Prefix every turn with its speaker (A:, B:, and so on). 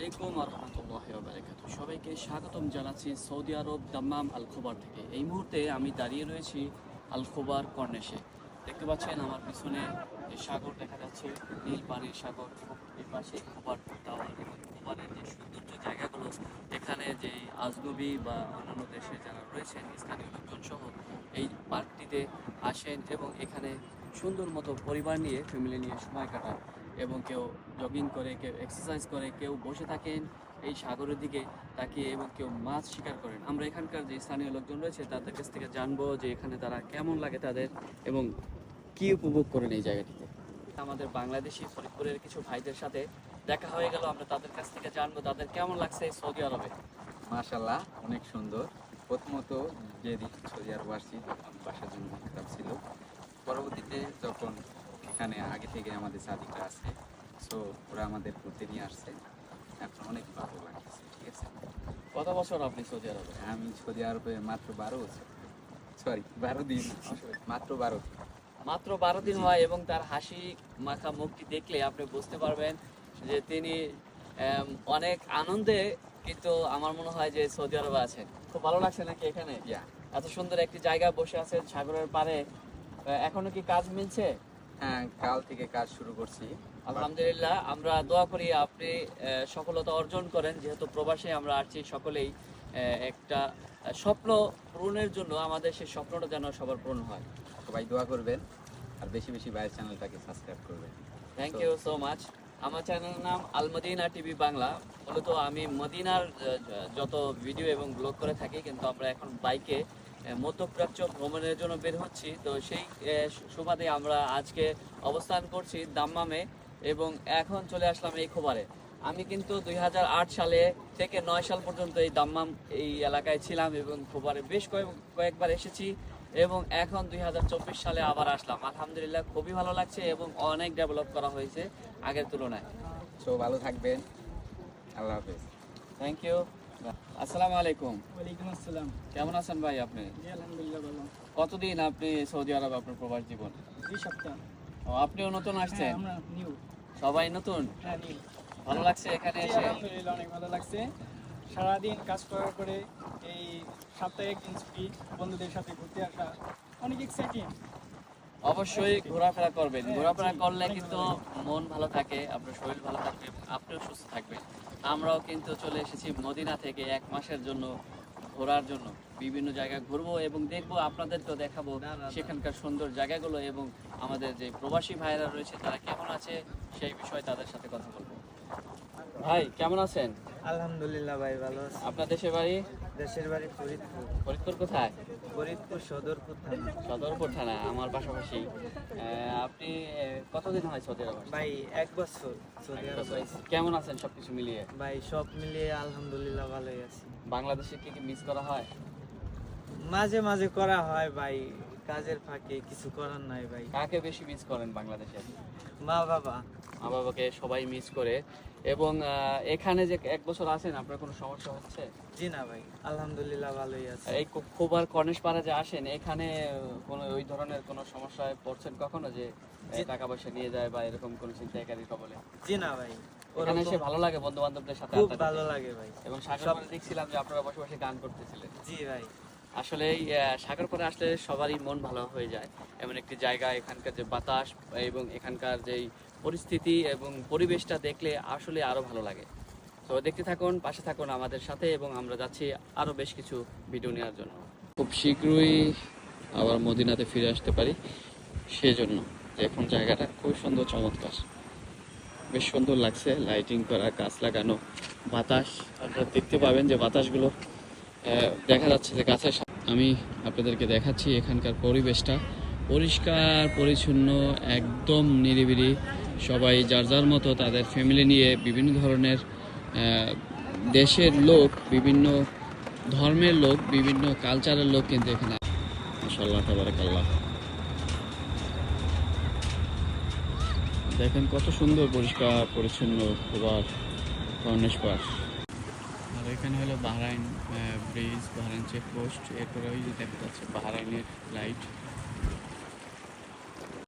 A: আলাইকুম রহমতুল্লাহ বারাকাতু সবাইকে স্বাগতম জানাচ্ছি সৌদি আরব দাম্মাম আল খোবার থেকে। এই মুহূর্তে আমি দাঁড়িয়ে রয়েছি আল খোবার কর্নেশে দেখতে পাচ্ছেন আমার পিছনে সাগর দেখা যাচ্ছে, নীল পানির সাগর এবং এই পাশে খোবার টাওয়ার খোবারের যে সৌন্দর্য জায়গাগুলো, এখানে যে আজনবী বা অন্যান্য দেশের যারা রয়েছেন, স্থানীয় লোকজন সহ এই পার্কটিতে আসেন এবং এখানে সুন্দর মতো পরিবার নিয়ে ফ্যামিলি নিয়ে সময় কাটান। এবং কেউ জগিং করে, কেউ এক্সারসাইজ করে, কেউ বসে থাকেন এই সাগরের দিকে তাকিয়ে এবং কেউ মাছ শিকার করেন। আমরা এখানকার যে স্থানীয় লোকজন রয়েছে, তাদের কাছ থেকে জানব যে এখানে তারা কেমন লাগে তাদের এবং কি উপভোগ করেন এই জায়গাটিতে। আমাদের বাংলাদেশি ফরিদপুরের কিছু ভাইদের সাথে দেখা হয়ে গেল, আমরা তাদের কাছ থেকে জানব তাদের কেমন লাগছে সৌদি আরবে।
B: মাশাল্লাহ অনেক সুন্দর। প্রথমত যেদিন সৌদি আরব আসছি বাসার জন্য ছিল। পরবর্তীতে যখন এখানে আগে থেকে আমাদের সাদিকরা আছে। সো ওরা আমাদের ঘুরতে নিয়ে আসছে। এখন অনেক ভালো লাগছে ঠিক আছে?
A: কত বছর আপনি সৌদি আরবে?
B: আমি সৌদি আরবে মাত্র বারো বছর। সরি বারো দিন। মাত্র বারো দিন।
A: মাত্র বারো দিন হয় এবং তার হাসি মাখা মুখটি দেখলে আপনি বুঝতে পারবেন যে তিনি অনেক আনন্দে কিন্তু আমার মনে হয় যে সৌদি আরবে আছেন। খুব ভালো লাগছে নাকি এখানে? এত সুন্দর একটি জায়গা বসে আছেন সাগরের পাড়ে। আহ, এখনও কি কাজ মিলছে?
B: কাল থেকে কাজ শুরু করছি।
A: আলহামদুলিল্লাহ আমরা দোয়া করি আপনি সফলতা অর্জন করেন। যেহেতু প্রবাসে আমরা আসছি সকলেই একটা স্বপ্ন পূরণের জন্য আমাদের সেই স্বপ্নটা যেন সবার পূরণ হয়।
B: সবাই দোয়া করবেন আর বেশি বেশি ভাইয়ের চ্যানেলটাকে সাবস্ক্রাইব করবেন।
A: থ্যাংক ইউ সো মাচ আমার চ্যানেলের নাম আল মদিনা টিভি বাংলা। মূলত আমি মদিনার যত ভিডিও এবং ব্লগ করে থাকি কিন্তু আমরা এখন বাইকে মধ্যপ্রাচ্য ভ্রমণের জন্য বের হচ্ছি। তো সেই সুবাদে আমরা আজকে অবস্থান করছি দাম্মামে এবং এখন চলে আসলাম এই খোবারে। আমি কিন্তু দুই হাজার আট সালে থেকে নয় সাল পর্যন্ত এই দাম্মাম এই এলাকায় ছিলাম এবং খোবারে বেশ কয়েক কয়েকবার এসেছি এবং এখন দুই হাজার চব্বিশ সালে আবার আসলাম। আলহামদুলিল্লাহ খুবই ভালো লাগছে এবং অনেক ডেভেলপ করা হয়েছে আগের তুলনায়।
B: সো ভালো থাকবেন। আল্লাহ হাফিজ।
A: থ্যাংক ইউ আসসালামু আলাইকুম।
C: ওয়ালাইকুম আসসালাম।
A: কেমন আছেন ভাই আপনি?
C: জি আলহামদুলিল্লাহ ভালো।
A: কতদিন আপনি সৌদি আরব আপনার প্রবাস জীবন?
C: দুই সপ্তাহ।
A: ও, আপনিও নতুন
C: হ্যাঁ
A: আসছেন?
C: আমরা নিউ
A: সবাই নতুন?
C: হ্যাঁ নিউ
A: ভালো লাগছে এখানে এসে?
C: আলহামদুলিল্লাহ অনেক ভালো লাগছে। সারাদিন কাজ করার পরে এই সপ্তাহে একদিন ছুটি বন্ধুদের সাথে ঘুরতে আসা অনেক এক্সাইটিং
A: অবশ্যই ঘোরাফেরা করবেন।
C: হ্যাঁ,
A: ঘোরাফেরা করলে কিন্তু মন ভালো থাকে আপনার শরীর ভালো থাকবে আপনিও সুস্থ থাকবেন। আমরাও কিন্তু চলে এসেছি মদিনা থেকে এক মাসের জন্য ঘোরার জন্য। বিভিন্ন জায়গায় ঘুরবো এবং দেখব আপনাদেরকেও দেখাবো সেখানকার সুন্দর জায়গাগুলো এবং আমাদের যে প্রবাসী ভাইরা রয়েছে তারা কেমন আছে সেই বিষয়ে তাদের সাথে কথা বলব। ভাই কেমন আছেন?
D: আলহামদুলিল্লাহ ভাই ভালো আপনাদের
A: আপনার দেশের বাড়ি?
D: দেশের বাড়ি ফরিদপুর।
A: ফরিদপুর কোথায়?
D: ফরিদপুর সদরপুর থানা।
A: সদরপুর থানা আমার পাশাপাশি। আপনি কতদিন হয় সৌদি আরব
D: ভাই এক বছর সৌদি আরব
A: কেমন আছেন সবকিছু মিলিয়ে?
D: ভাই সব মিলিয়ে আলহামদুলিল্লাহ ভালোই আছি।
A: বাংলাদেশে কি কি মিস করা হয়?
D: মাঝে মাঝে করা হয় ভাই কাজের ফাঁকে কিছু করার নাই ভাই।
A: কাকে বেশি মিস করেন বাংলাদেশে?
D: মা বাবা।
A: মা বাবাকে সবাই মিস করে। এবং এখানে যে এক বছর আছেন আপনার কোনো সমস্যা হচ্ছে?
D: জি না ভাই আলহামদুলিল্লাহ ভালোই আছে।
A: এই খুবার কর্নিশ পাড়া যে আসেন এখানে কোনো ওই ধরনের কোনো সমস্যায় পড়ছেন কখনো যে টাকা পয়সা নিয়ে যায় বা এরকম কোনো চিন্তাকারী কবলে?
D: জি না ভাই
A: এখানে এসে ভালো লাগে বন্ধু বান্ধবদের সাথে
D: খুব ভালো লাগে ভাই।
A: এবং
D: সব-
A: দেখছিলাম যে আপনারা বসে বসে গান করতেছিলেন।
D: জি ভাই।
A: আসলে এই, আহ, সাগর পাড়ে আসলে সবারই মন ভালো হয়ে যায়। এমন একটি জায়গা এখানকার যে বাতাস এবং এখানকার যেই পরিস্থিতি এবং পরিবেশটা দেখলে আসলে আরও ভালো লাগে। তো দেখতে থাকুন পাশে থাকুন আমাদের সাথে এবং আমরা যাচ্ছি আরও বেশ কিছু ভিডিও নেওয়ার জন্য। খুব শীঘ্রই আবার মদিনাতে ফিরে আসতে পারি সেজন্য এখন জায়গাটা খুব সুন্দর চমৎকার। বেশ সুন্দর লাগছে লাইটিং করা গাছ লাগানো বাতাস। আপনারা দেখতে পাবেন যে বাতাসগুলো দেখা যাচ্ছে যে গাছের আমি আপনাদেরকে দেখাচ্ছি এখানকার পরিবেশটা। পরিষ্কার, পরিচ্ছন্ন, একদম নিরিবিলি। সবাই যার যার মতো তাদের ফ্যামিলি নিয়ে বিভিন্ন ধরনের দেশের লোক, বিভিন্ন ধর্মের লোক, বিভিন্ন কালচারের লোক কিন্তু এখানে মাশাল্লাহ তাবারাকাল্লাহ। দেখেন কত সুন্দর পরিষ্কার, পরিচ্ছন্ন খোবার কর্নেশ পাস আর এখানে হলো বাহরাইন ব্রিজ বাহরাইন চেকপোস্ট এরপরে ওই যে দেখা যাচ্ছে বাহরাইনের লাইট।